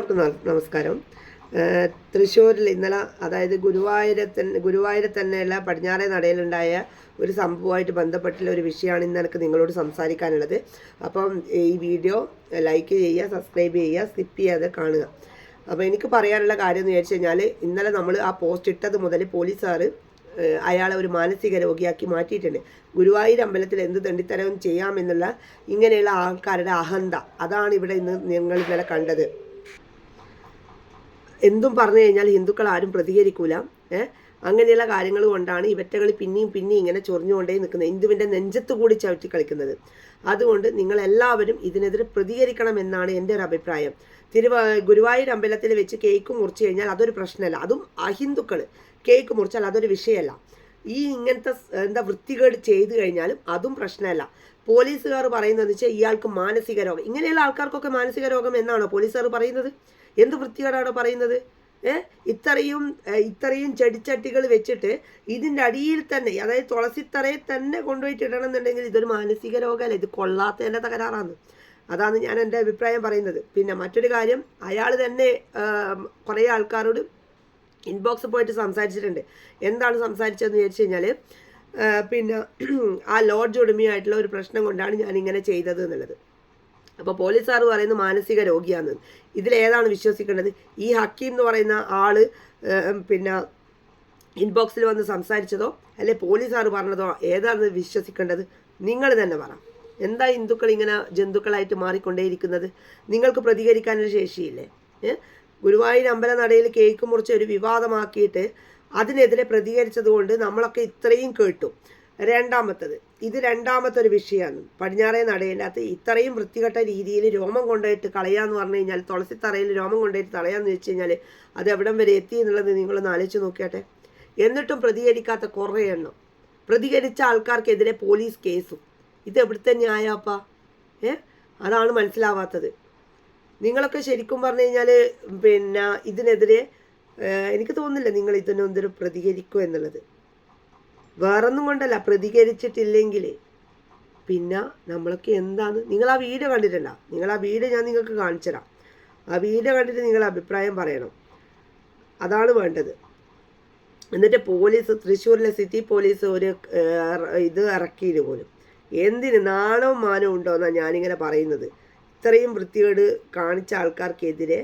എല്ലാവർക്കും നമസ്കാരം. തൃശ്ശൂരിൽ ഇന്നലെ അതായത് ഗുരുവായൂരെ തന്നെ ഗുരുവായൂരെ തന്നെയുള്ള പടിഞ്ഞാറേ നടയിലുണ്ടായ ഒരു സംഭവമായിട്ട് ബന്ധപ്പെട്ടുള്ള ഒരു വിഷയമാണ് ഇന്ന് എനിക്ക് നിങ്ങളോട് സംസാരിക്കാനുള്ളത്. അപ്പം ഈ വീഡിയോ ലൈക്ക് ചെയ്യുക സബ്സ്ക്രൈബ് ചെയ്യുക സ്കിപ്പ് ചെയ്യാതെ കാണുക. അപ്പോൾ എനിക്ക് പറയാനുള്ള കാര്യം എന്ന് വെച്ച് കഴിഞ്ഞാൽ ഇന്നലെ നമ്മൾ ആ പോസ്റ്റ് ഇട്ടത് മുതൽ പോലീസുകാർ അയാളെ ഒരു മാനസിക രോഗിയാക്കി മാറ്റിയിട്ടുണ്ട്. ഗുരുവായൂർ അമ്പലത്തിൽ എന്ത് തെണ്ടിത്തരവും ചെയ്യാമെന്നുള്ള ഇങ്ങനെയുള്ള ആൾക്കാരുടെ അഹന്ത അതാണ് ഇവിടെ ഇന്ന് നിങ്ങൾ ഇന്നലെ കണ്ടത്. എന്തും പറഞ്ഞു കഴിഞ്ഞാൽ ഹിന്ദുക്കൾ ആരും പ്രതികരിക്കൂല. ഏഹ് അങ്ങനെയുള്ള കാര്യങ്ങൾ കൊണ്ടാണ് ഇവറ്റകൾ പിന്നെയും പിന്നെയും ഇങ്ങനെ ചൊറിഞ്ഞുകൊണ്ടേ നിൽക്കുന്നത്. ഹിന്ദുവിന്റെ നെഞ്ചത്ത് കൂടി ചവിട്ടി കളിക്കുന്നത്. അതുകൊണ്ട് നിങ്ങൾ എല്ലാവരും ഇതിനെതിരെ പ്രതികരിക്കണം എന്നാണ് എന്റെ ഒരു അഭിപ്രായം. തിരുവ ഗുരുവായൂർ അമ്പലത്തിൽ വെച്ച് കേക്ക് മുറിച്ച് കഴിഞ്ഞാൽ അതൊരു പ്രശ്നമല്ല. അതും അഹിന്ദുക്കൾ കേക്ക് മുറിച്ചാൽ അതൊരു വിഷയമല്ല. ഈ ഇങ്ങനത്തെ എന്താ വൃത്തികേട് ചെയ്തു കഴിഞ്ഞാലും അതും പ്രശ്നമല്ല. പോലീസുകാർ പറയുന്നത് വെച്ചാൽ ഇയാൾക്ക് മാനസിക രോഗം. ഇങ്ങനെയുള്ള ആൾക്കാർക്കൊക്കെ മാനസിക രോഗം എന്നാണോ പോലീസുകാർ പറയുന്നത്? എന്ത് വൃത്തികേടാണോ പറയുന്നത്? ഇത്രയും ഇത്രയും ചെടിച്ചട്ടികൾ വെച്ചിട്ട് ഇതിന്റെ അടിയിൽ തന്നെ അതായത് തുളസിത്തറയിൽ തന്നെ കൊണ്ടുപോയിട്ട് ഇടണം എന്നുണ്ടെങ്കിൽ ഇതൊരു മാനസിക രോഗമല്ല? ഇത് കൊള്ളാത്തതിന്റെ തകരാറാണ്. അതാണ് ഞാൻ എന്റെ അഭിപ്രായം പറയുന്നത്. പിന്നെ മറ്റൊരു കാര്യം അയാൾ തന്നെ കുറേ ആൾക്കാരോട് ഇൻബോക്സ് പോയിട്ട് സംസാരിച്ചിട്ടുണ്ട്. എന്താണ് സംസാരിച്ചതെന്ന് ചോദിച്ചു കഴിഞ്ഞാൽ പിന്നെ ആ ലോഡ്ജ് ഉടമയായിട്ടുള്ള ഒരു പ്രശ്നം കൊണ്ടാണ് ഞാൻ ഇങ്ങനെ ചെയ്തത് എന്നുള്ളത്. അപ്പോൾ പോലീസുകാർ പറയുന്നത് മാനസിക രോഗിയാണെന്ന് ഇതിലേതാണ് വിശ്വസിക്കേണ്ടത്? ഈ ഹക്കീം എന്ന് പറയുന്ന ആൾ പിന്നെ ഇൻബോക്സിൽ വന്ന് സംസാരിച്ചതോ അല്ലെ പോലീസുകാർ പറഞ്ഞതോ ഏതാണ് വിശ്വസിക്കേണ്ടത്? നിങ്ങൾ തന്നെ പറ. എന്താ ഹിന്ദുക്കൾ ഇങ്ങനെ ജന്തുക്കളായിട്ട് മാറിക്കൊണ്ടേയിരിക്കുന്നത്? നിങ്ങൾക്ക് പ്രതികരിക്കാനൊരു ശേഷിയില്ലേ? ഗുരുവായൂർ അമ്പല നടയിൽ കേക്ക് മുറിച്ച് ഒരു വിവാദമാക്കിയിട്ട് അതിനെതിരെ പ്രതികരിച്ചതുകൊണ്ട് നമ്മളൊക്കെ ഇത്രയും കേട്ടു. രണ്ടാമത്തത് ഇത് രണ്ടാമത്തെ ഒരു വിഷയമാണ്. പടിഞ്ഞാറേ നടയില്ലാത്ത ഇത്രയും വൃത്തികെട്ട രീതിയിൽ രോമം കൊണ്ടുപോയിട്ട് കളയാന്ന് പറഞ്ഞു കഴിഞ്ഞാൽ തുളസിത്തറയിൽ രോമം കൊണ്ടുപോയിട്ട് തളയാന്ന് വെച്ച് കഴിഞ്ഞാൽ അത് എവിടം വരെ എത്തി എന്നുള്ളത് നിങ്ങളൊന്ന് ആലോചിച്ച് നോക്കിയാട്ടെ. എന്നിട്ടും പ്രതികരിക്കാത്ത കുറേ എണ്ണം. പ്രതികരിച്ച ആൾക്കാർക്കെതിരെ പോലീസ് കേസും. ഇത് എവിടുത്തെ ന്യായപ്പാ? ഏ? അതാണ് മനസ്സിലാവാത്തത്. നിങ്ങളൊക്കെ ശരിക്കും പറഞ്ഞു കഴിഞ്ഞാൽ പിന്നെ ഇതിനെതിരെ എനിക്ക് തോന്നുന്നില്ല നിങ്ങൾ ഇതിനൊന്നിനും പ്രതികരിക്കും എന്നുള്ളത്. വേറൊന്നും കൊണ്ടല്ല പ്രതികരിച്ചിട്ടില്ലെങ്കിൽ പിന്നെ നമ്മളൊക്കെ എന്താണ് നിങ്ങൾ ആ വീഡിയോ കണ്ടിട്ടുണ്ടോ നിങ്ങൾ ആ വീഡിയോ ഞാൻ നിങ്ങൾക്ക് കാണിച്ചുതരാം ആ വീഡിയോ കണ്ടിട്ട് നിങ്ങൾ അഭിപ്രായം പറയണം. അതാണ് വേണ്ടത്. എന്നിട്ട് പോലീസ് തൃശ്ശൂരിലെ സിറ്റി പോലീസ് ഒരു ഇത് ഇറക്കിയിട്ട് പോലും. എന്തിന് നാണവും മാനവും ഉണ്ടോ എന്നാണ് ഞാനിങ്ങനെ പറയുന്നത്. ഇത്രയും വൃത്തികേട് കാണിച്ച ആൾക്കാർക്കെതിരെ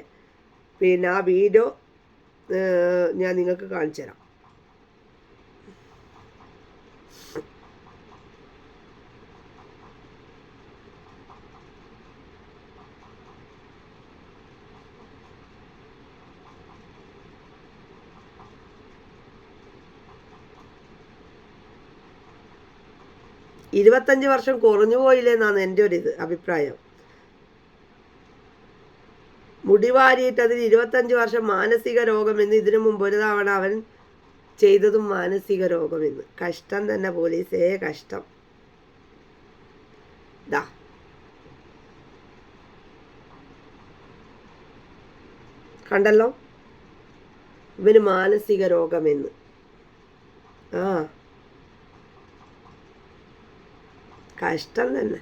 പിന്നെ ആ വീഡിയോ ഞാൻ നിങ്ങൾക്ക് കാണിച്ചു തരാം. ഇരുപത്തഞ്ച് വർഷം കുറഞ്ഞു പോയില്ലേ എന്നാണ് എന്റെ ഒരു ഇത് അഭിപ്രായം. മുടിവാരിയിട്ട് അതിന് ഇരുപത്തഞ്ച് വർഷം മാനസിക രോഗമെന്ന് ഇതിനു മുമ്പ് ഒരു തവണ അവൻ ചെയ്തതും മാനസിക രോഗമെന്ന് കഷ്ടം തന്നെ പോലീസേ കഷ്ടം. ദാ. കണ്ടല്ലോ? ഇവന് മാനസിക രോഗമെന്ന് ആ. കഷ്ടം തന്നെ.